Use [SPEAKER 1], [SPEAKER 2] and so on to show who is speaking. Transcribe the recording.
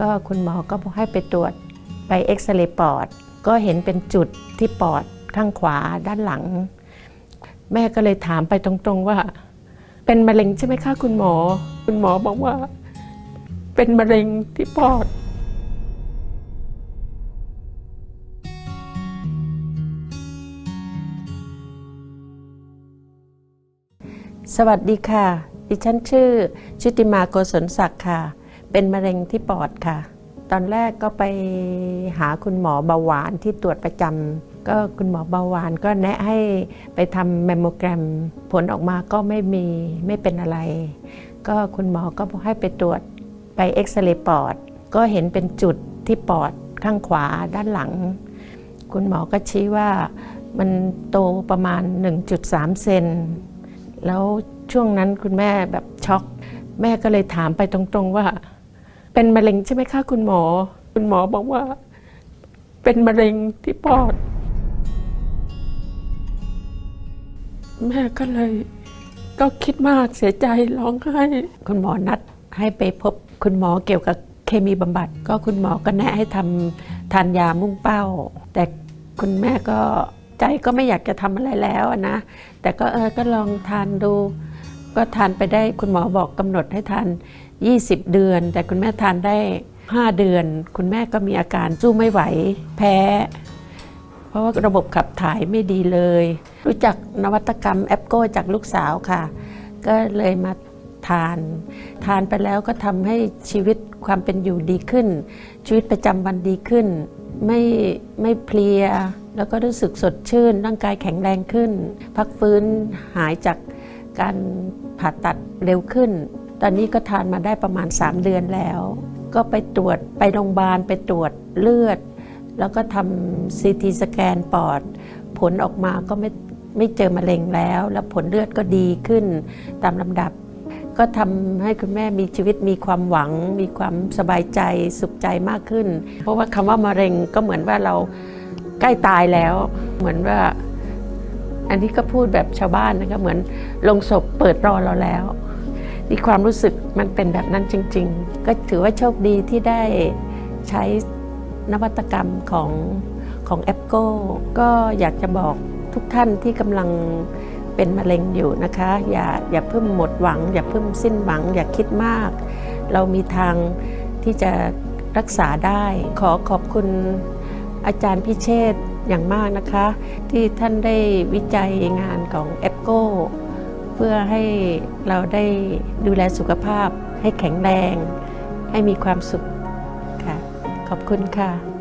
[SPEAKER 1] ก็คุณหมอก็ให้ไปตรวจไปเอ็กซเรย์ปอด ก็เห็นเป็นจุดที่ปอดข้างขวาด้านหลัง แม่ก็เลยถามไปตรงๆว่า เป็นมะเร็งใช่ไหมคะคุณหมอ คุณหมอบอกว่า เป็นมะเร็งที่ปอดสวัสดีค่ะ ดิฉันชื่อ ชุติมาโกศลศักดิ์ค่ะ เป็นมะเร็งที่ปอดค่ะ ตอนแรกก็ไปหาคุณหมอเบาหวานที่ตรวจประจำก็คุณหมอเบาหวานก็แนะให้ไปทำแมมโมแกรม ผลออกมาก็ไม่มีไม่เป็นอะไร ก็คุณหมอก็ให้ไปตรวจไปเอ็กซเรย์ปอด ก็เห็นเป็นจุดที่ปอดข้างขวาด้านหลัง คุณหมอก็ชี้ว่ามันโตประมาณ 1.3 เซน แล้วช่วงนั้นคุณแม่แบบช็อก แม่ก็เลยถามไปตรงๆว่า เป็นมะเร็งใช่ไหมคะคุณหมอ คุณหมอบอกว่า เป็นมะเร็งที่ปอด แม่ก็เลย ก็คิดมากเสียใจร้องไห้ คุณหมอนัดให้ไปพบคุณหมอเกี่ยวกับเคมีบำบัด ก็คุณหมอก็แนะให้ทำทานยามุ่งเป้า แต่คุณแม่ก็ใจก็ไม่อยากจะทำอะไรแล้วนะ แต่ก็เออก็ลองทานดู ก็ทานไปได้คุณหมอบอกกำหนดให้ทาน 20 เดือน แต่คุณแม่ทานได้ 5 เดือน คุณแม่ก็มีอาการสู้ไม่ไหวแพ้ เพราะว่าระบบขับถ่ายไม่ดีเลย รู้จักนวัตกรรมแอปโก้จากลูกสาวค่ะ ก็เลยมาทาน ทานไปแล้วก็ทำให้ชีวิตความเป็นอยู่ดีขึ้น ชีวิตประจำวันดีขึ้น ไม่ไม่เพลีย แล้วก็รู้สึกสดชื่น ร่างกายแข็งแรงขึ้น พักฟื้นหายจากการผ่าตัดเร็วขึ้น ตอนนี้ก็ทานมาได้ประมาณ 3 เดือนแล้ว ก็ไปตรวจไปโรงพยาบาลไปตรวจเลือด แล้วก็ทำซีทีสแกนปอด ผลออกมาก็ไม่ไม่เจอมะเร็งแล้ว แล้วผลเลือดก็ดีขึ้นตามลำดับ ก็ทำให้คุณแม่มีชีวิตมีความหวัง มีความสบายใจสุขใจมากขึ้น เพราะว่าคำว่ามะเร็งก็เหมือนว่าเราใกล้ตายแล้ว เหมือนว่า อันนี้ก็พูดแบบชาวบ้านนะคะเหมือนลงศพเปิดรอเราแล้ว นี่ความรู้สึกมันเป็นแบบนั้นจริง ๆ ก็ถือว่าโชคดีที่ได้ใช้นวัตกรรมของของแอปโก้ก็อยากจะบอกทุกท่านที่กำลังเป็นมะเร็งอยู่นะคะ อย่าอย่าเพิ่มหมดหวัง อย่าเพิ่มสิ้นหวัง อย่าคิดมาก เรามีทางที่จะรักษาได้ ขอขอบคุณอาจารย์พิเชษอย่างมากนะคะ ที่ท่านได้วิจัยงานของแอปโก้ เพื่อให้เราได้ดูแลสุขภาพ ให้แข็งแรง ให้มีความสุขค่ะ ขอบคุณค่ะ